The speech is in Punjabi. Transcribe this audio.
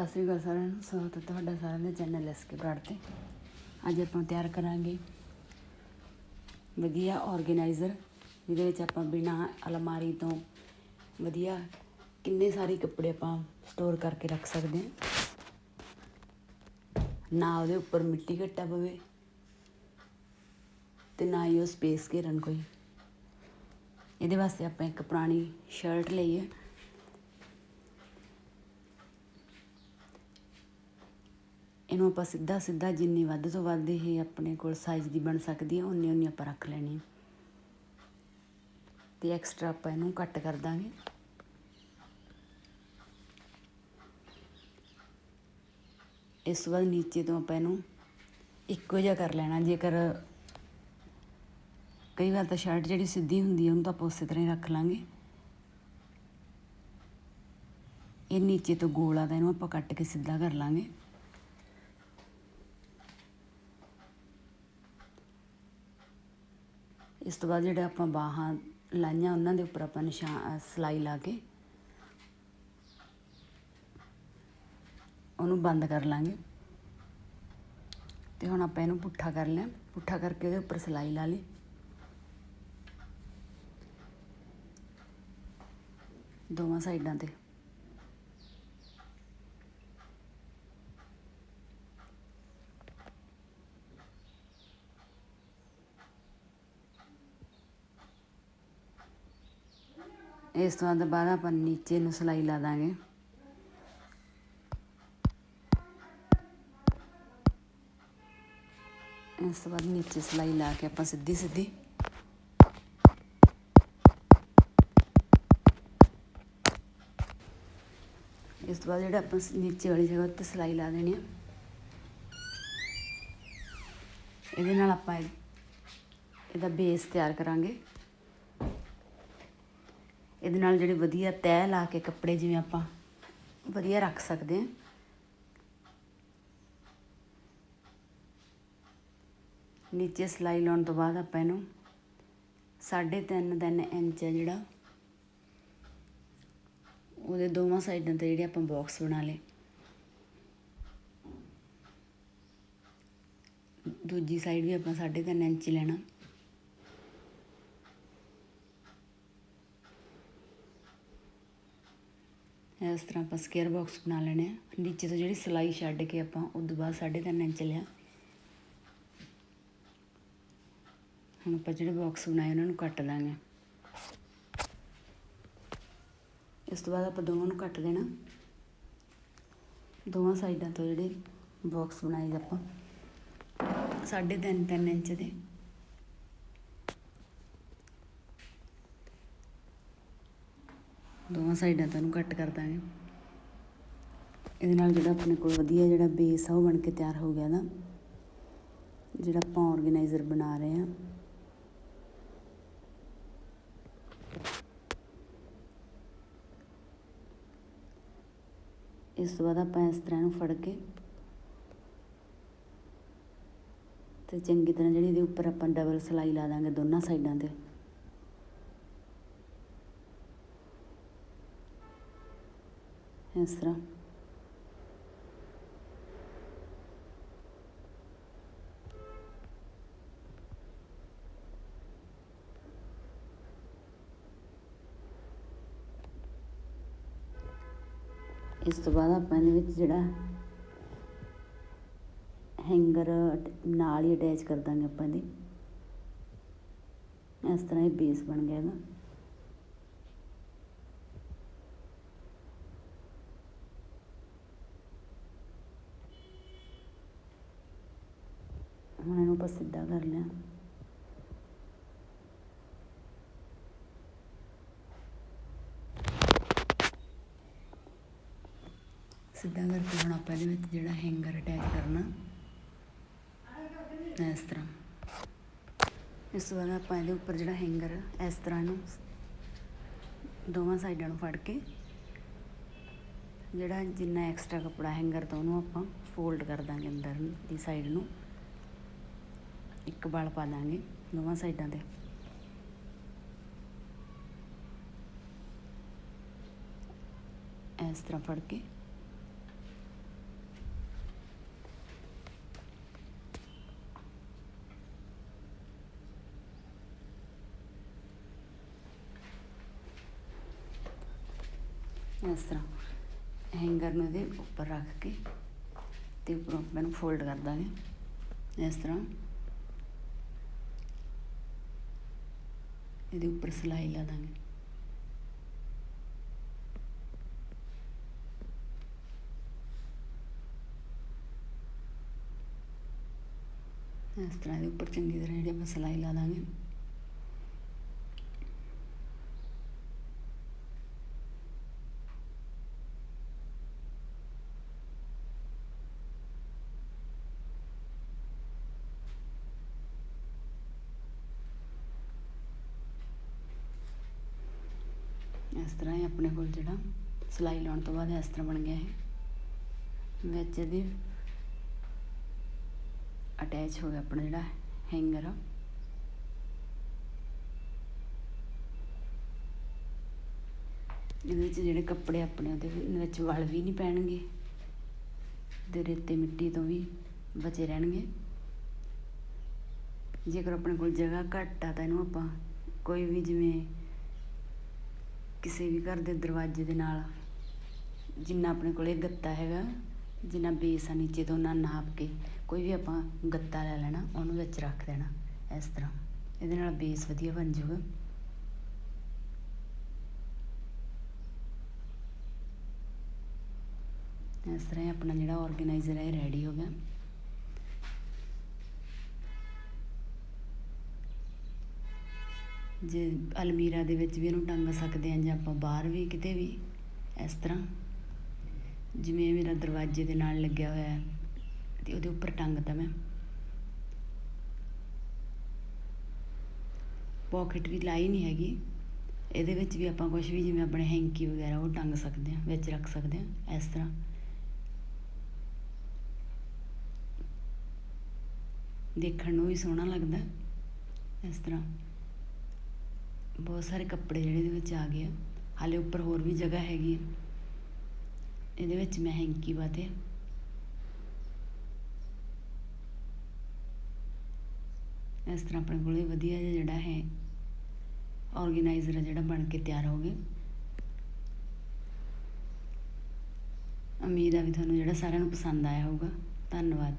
ਸਤਿ ਸ੍ਰੀ ਅਕਾਲ ਸਾਰਿਆਂ ਨੂੰ। ਸਵਾਗਤ ਹੈ ਤੁਹਾਡਾ ਸਾਰਿਆਂ ਦੇ ਚੈਨਲ ਐਸਕੇ ਬਰਾੜ ਤੇ। ਅੱਜ ਆਪਾਂ ਤਿਆਰ ਕਰਾਂਗੇ ਵਧੀਆ ਆਰਗੇਨਾਈਜ਼ਰ ਜਿਹਦੇ ਵਿੱਚ ਆਪਾਂ ਬਿਨਾ ਅਲਮਾਰੀ ਤੋਂ ਵਧੀਆ ਕਿੰਨੇ ਸਾਰੇ ਕੱਪੜੇ ਆਪਾਂ ਸਟੋਰ ਕਰਕੇ ਰੱਖ ਸਕਦੇ ਹਾਂ। ਨਾ ਉਹਦੇ ਉੱਪਰ ਮਿੱਟੀ ਘੱਟਾ ਪਵੇ ਤੇ ਨਾ ਹੀ ਉਹ ਸਪੇਸ ਘੇਰਨ ਕੋਈ। ਇਹਦੇ ਵਾਸਤੇ ਆਪਾਂ ਇੱਕ ਪੁਰਾਣੀ ਸ਼ਰਟ ਲਈ ਹੈ। ਇਹਨੂੰ ਆਪਾਂ ਸਿੱਧਾ ਸਿੱਧਾ ਜਿੰਨੀ ਵੱਧ ਤੋਂ ਵੱਧ ਇਹ ਆਪਣੇ ਕੋਲ ਸਾਈਜ਼ ਦੀ ਬਣ ਸਕਦੀ ਹੈ ਉਨੀ ਉਨੀ ਆਪਾਂ ਰੱਖ ਲੈਣੀ ਹੈ। ਤੇ ਐਕਸਟਰਾ ਆਪਾਂ ਇਹਨੂੰ ਕੱਟ ਕਰ ਦਾਂਗੇ। ਇਸ ਤੋਂ ਬਾਅਦ ਨੀਚੇ ਤੋਂ ਆਪਾਂ ਇਹਨੂੰ ਇੱਕੋ ਜਿਹਾ ਕਰ ਲੈਣਾ, ਜੇਕਰ ਕਈ ਵਾਰ ਤਾਂ ਸ਼ਰਟ ਜਿਹੜੀ ਸਿੱਧੀ ਹੁੰਦੀ ਹੈ, ਉਹਨੂੰ ਤਾਂ ਆਪਾਂ ਉਸੇ ਤਰ੍ਹਾਂ ਹੀ ਰੱਖ ਲਾਂਗੇ। ਇਹ ਨੀਚੇ ਤੋਂ ਗੋਲਾ ਦਾ ਇਹਨੂੰ ਆਪਾਂ ਕੱਟ ਕੇ ਸਿੱਧਾ ਕਰ ਲਾਂਗੇ। ਇਸ ਤੋਂ ਬਾਅਦ ਜਿਹੜਾ ਆਪਾਂ ਬਾਹਾਂ ਲਾਈਆਂ, ਉਹਨਾਂ ਦੇ ਉੱਪਰ ਆਪਾਂ ਨਿਸ਼ਾਨ ਸਲਾਈ ਲਾ ਕੇ ਉਹਨੂੰ ਬੰਦ ਕਰ ਲਾਂਗੇ। ਤੇ ਹੁਣ ਆਪਾਂ ਇਹਨੂੰ ਪੁੱਠਾ ਕਰ ਲਿਆ। ਪੁੱਠਾ ਕਰਕੇ ਉਹਦੇ ਉੱਪਰ ਸਲਾਈ ਲਾ ਲਈ। ਦੋਵਾਂ ਸਾਈਡਾਂ ਤੇ। ਇਸ ਤੋਂ ਬਾਅਦ ਬਾਅਦ ਆਪਾਂ ਨੀਚੇ ਨੂੰ ਸਲਾਈ ਲਾ ਦਾਂਗੇ। ਇਸ ਤੋਂ ਬਾਅਦ ਨੀਚੇ ਸਲਾਈ ਲਾ ਕੇ ਆਪਾਂ ਸਿੱਧੀ ਸਿੱਧੀ ਇਸ ਤੋਂ ਬਾਅਦ ਜਿਹੜਾ ਆਪਾਂ ਨੀਚੇ ਵਾਲੀ ਜਗ੍ਹਾ ਉੱਤੇ ਸਲਾਈ ਲਾ ਦੇਣੀ ਆ, ਇਹਦੇ ਨਾਲ ਆਪਾਂ ਇਹਦਾ ਬੇਸ ਤਿਆਰ ਕਰਾਂਗੇ। ਇਹਦੇ ਨਾਲ ਜਿਹੜੇ ਵਧੀਆ ਤੈਅ ਲਾ ਕੇ ਕੱਪੜੇ ਜਿਵੇਂ ਆਪਾਂ ਵਧੀਆ ਰੱਖ ਸਕਦੇ ਹਾਂ। ਨੀਚੇ ਸਲਾਈ ਲਾਉਣ ਤੋਂ ਬਾਅਦ ਆਪਾਂ ਇਹਨੂੰ 3.5 ਤਿੰਨ ਇੰਚ ਹੈ ਜਿਹੜਾ, ਉਹਦੇ ਦੋਵਾਂ ਸਾਈਡਾਂ ਤੇ ਜਿਹੜੇ ਆਪਾਂ ਬਾਕਸ ਬਣਾ ਲਏ। ਦੂਜੀ ਸਾਈਡ ਵੀ ਆਪਾਂ 3.5 ਇੰਚ ਲੈਣਾ। ਇਸ ਤਰ੍ਹਾਂ ਆਪਾਂ ਸਕੁਅਰ ਬਾਕਸ ਬਣਾ ਲੈਣੇ ਆ। ਨੀਚੇ ਤੋਂ ਜਿਹੜੀ ਸਲਾਈ ਛੱਡ ਕੇ ਆਪਾਂ ਉਸ ਤੋਂ ਬਾਅਦ 3.5 ਇੰਚ ਲਿਆ। ਹੁਣ ਆਪਾਂ ਜਿਹੜੇ ਬਾਕਸ ਬਣਾਏ ਉਹਨਾਂ ਨੂੰ ਕੱਟ ਦਾਂਗੇ ਇਸ ਤੋਂ ਬਾਅਦ ਆਪਾਂ ਦੋਵਾਂ ਨੂੰ ਕੱਟ ਦੇਣਾ। ਦੋਵਾਂ ਸਾਈਡਾਂ ਤੋਂ ਜਿਹੜੇ ਬਾਕਸ ਬਣਾਏ ਆਪਾਂ 3.5 3 ਇੰਚ ਦੇ। ਦੋਵਾਂ ਸਾਈਡਾਂ ਤੋਂ ਇਹਨੂੰ ਕੱਟ ਕਰ ਦਾਂਗੇ। ਇਹਦੇ ਨਾਲ ਜਿਹੜਾ ਆਪਣੇ ਕੋਲ ਵਧੀਆ ਜਿਹੜਾ ਬੇਸ ਆ ਉਹ ਬਣ ਕੇ ਤਿਆਰ ਹੋ ਗਿਆ ਨਾ। ਜਿਹੜਾ ਆਪਾਂ ਆਰਗੇਨਾਈਜ਼ਰ ਬਣਾ ਰਹੇ ਹਾਂ। ਇਸ ਤੋਂ ਬਾਅਦ ਆਪਾਂ ਇਸ ਤਰ੍ਹਾਂ ਨੂੰ ਫੜ ਕੇ ਤੇ ਚੰਗੀ ਤਰ੍ਹਾਂ ਜਿਹੜੀ ਇਹਦੇ ਉੱਪਰ ਆਪਾਂ ਡਬਲ ਸਲਾਈ ਲਾ ਦਾਂਗੇ ਦੋਨਾਂ ਸਾਈਡਾਂ ਤੇ। ਇਸ ਤਰ੍ਹਾਂ। ਇਸ ਤੋਂ ਬਾਅਦ ਆਪਾਂ ਇਹਦੇ ਵਿੱਚ ਜਿਹੜਾ ਹੈਂਗਰ ਨਾਲ ਹੀ ਅਟੈਚ ਕਰ ਦਾਂਗੇ ਆਪਾਂ ਇਹਦੇ। ਇਸ ਤਰ੍ਹਾਂ ਇਹ ਬੇਸ ਬਣ ਗਿਆ ਇਹਦਾ। ਬਸ ਸਿੱਧਾ ਕਰ ਲਿਆ। ਸਿੱਧਾ ਕਰਕੇ ਹੁਣ ਆਪਾਂ ਇਹਦੇ ਵਿੱਚ ਜਿਹੜਾ ਹੈਂਗਰ ਅਟੈਚ ਕਰਨਾ, ਇਸ ਤਰ੍ਹਾਂ। ਇਸ ਤੋਂ ਬਾਅਦ ਆਪਾਂ ਇਹਦੇ ਉੱਪਰ ਜਿਹੜਾ ਹੈਂਗਰ ਇਸ ਤਰ੍ਹਾਂ ਇਹਨੂੰ ਦੋਵਾਂ ਸਾਈਡਾਂ ਨੂੰ ਫੜ ਕੇ ਜਿਹੜਾ ਜਿੰਨਾ ਐਕਸਟਰਾ ਕੱਪੜਾ ਹੈਂਗਰ ਤੋਂ ਉਹਨੂੰ ਆਪਾਂ ਫੋਲਡ ਕਰ ਦਾਂਗੇ ਅੰਦਰ ਦੀ ਸਾਈਡ ਨੂੰ। ਇੱਕ ਵਾਲ ਪਾ ਦਾਂਗੇ ਦੋਵਾਂ ਸਾਈਡਾਂ ਤੇ। ਇਸ ਤਰ੍ਹਾਂ ਫੜ ਕੇ। ਇਸ ਤਰ੍ਹਾਂ ਹੈਂਗਰ ਨੂੰ ਇਹਦੇ ਉੱਪਰ ਰੱਖ ਕੇ ਤੇ ਉੱਪਰੋਂ ਆਪਾਂ ਫੋਲਡ ਕਰ ਦਾਂਗੇ। ਇਸ ਤਰ੍ਹਾਂ ਇਹਦੇ ਉੱਪਰ ਸਿਲਾਈ ਲਾ ਦਾਂਗੇ। ਇਸ ਤਰ੍ਹਾਂ ਇਹਦੇ ਉੱਪਰ ਚੰਗੀ ਤਰ੍ਹਾਂ ਜਿਹੜੀ ਆਪਾਂ ਸਿਲਾਈ ਲਾ ਦਾਂਗੇ। ਇਸ ਤਰ੍ਹਾਂ ਹੀ ਆਪਣੇ ਕੋਲ ਜਿਹੜਾ ਸਿਲਾਈ ਲਾਉਣ ਤੋਂ ਬਾਅਦ ਇਸ ਤਰ੍ਹਾਂ ਬਣ ਗਿਆ ਇਹ। ਵਿੱਚ ਇਹਦੇ ਅਟੈਚ ਹੋ ਗਿਆ ਆਪਣਾ ਜਿਹੜਾ ਹੈਂਗਰ ਆ ਇਹਦੇ ਵਿੱਚ ਜਿਹੜੇ ਕੱਪੜੇ ਆਪਣੇ ਉਹਦੇ ਵੀ- ਵਿੱਚ ਵਲ ਵੀ ਨਹੀਂ ਪੈਣਗੇ। ਤੇ ਰੇਤੇ ਮਿੱਟੀ ਤੋਂ ਵੀ ਬਚੇ ਰਹਿਣਗੇ। ਜੇਕਰ ਆਪਣੇ ਕੋਲ ਜਗ੍ਹਾ ਘੱਟ ਆ ਤਾਂ ਇਹਨੂੰ ਆਪਾਂ ਕੋਈ ਵੀ ਜਿਵੇਂ ਕਿਸੇ ਵੀ ਘਰ ਦੇ ਦਰਵਾਜ਼ੇ ਦੇ ਨਾਲ, ਜਿੰਨਾ ਆਪਣੇ ਕੋਲੇ ਗੱਤਾ ਹੈਗਾ, ਜਿੰਨਾ ਬੇਸ ਆ ਨੀਚੇ ਤੋਂ ਉਹਨਾਂ ਨਾਪ ਕੇ, ਕੋਈ ਵੀ ਆਪਾਂ ਗੱਤਾ ਲੈ ਲੈਣਾ, ਉਹਨੂੰ ਵਿੱਚ ਰੱਖ ਦੇਣਾ, ਇਸ ਤਰ੍ਹਾਂ। ਇਹਦੇ ਨਾਲ ਬੇਸ ਵਧੀਆ ਬਣ ਜਾਊਗਾ। ਇਸ ਤਰ੍ਹਾਂ ਹੀ ਆਪਣਾ ਜਿਹੜਾ ਆਰਗੇਨਾਈਜ਼ਰ ਹੈ ਰੈਡੀ ਹੋ ਗਿਆ। ਜੇ ਅਲਮੀਰਾ ਦੇ ਵਿੱਚ ਵੀ ਇਹਨੂੰ ਟੰਗ ਸਕਦੇ ਹਾਂ ਜਾਂ ਆਪਾਂ ਬਾਹਰ ਵੀ ਕਿਤੇ ਵੀ, ਇਸ ਤਰ੍ਹਾਂ। ਜਿਵੇਂ ਮੇਰਾ ਦਰਵਾਜ਼ੇ ਦੇ ਨਾਲ ਲੱਗਿਆ ਹੋਇਆ ਹੈ ਤੇ ਉਹਦੇ ਉੱਪਰ ਟੰਗਤਾ ਮੈਂ। ਪਾਕਟ ਵੀ ਲਾਈ ਨਹੀਂ ਹੈਗੀ। ਇਹਦੇ ਵਿੱਚ ਵੀ ਆਪਾਂ ਕੁਝ ਵੀ ਜਿਵੇਂ ਆਪਣੇ ਹੈਂਕੀ ਵਗੈਰਾ ਉਹ ਟੰਗ ਸਕਦੇ ਹਾਂ, ਵਿੱਚ ਰੱਖ ਸਕਦੇ ਹਾਂ, ਇਸ ਤਰ੍ਹਾਂ। ਦੇਖਣ ਨੂੰ ਵੀ ਸੋਹਣਾ ਲੱਗਦਾ ਇਸ ਤਰ੍ਹਾਂ। ਬਹੁਤ ਸਾਰੇ ਕੱਪੜੇ ਜਿਹੜੇ ਇਹਦੇ ਵਿੱਚ ਆ ਗਏ ਆ। ਹਾਲੇ ਉੱਪਰ ਹੋਰ ਵੀ ਜਗ੍ਹਾ ਹੈਗੀ ਹੈ ਇਹਦੇ ਵਿੱਚ ਮੈਂ ਹੈਂਕੀ ਪਾਤੇ ਇਸ ਤਰ੍ਹਾਂ ਆਪਣੇ ਕੋਲੇ ਵਧੀਆ ਜਿਹਾ ਜਿਹੜਾ ਹੈ ਆਰਗੇਨਾਈਜ਼ਰ ਹੈ ਜਿਹੜਾ ਬਣ ਕੇ ਤਿਆਰ ਹੋ ਗਿਆ। ਉਮੀਦ ਆ ਵੀ ਤੁਹਾਨੂੰ ਜਿਹੜਾ ਸਾਰਿਆਂ ਨੂੰ ਪਸੰਦ ਆਇਆ ਹੋਊਗਾ। ਧੰਨਵਾਦ।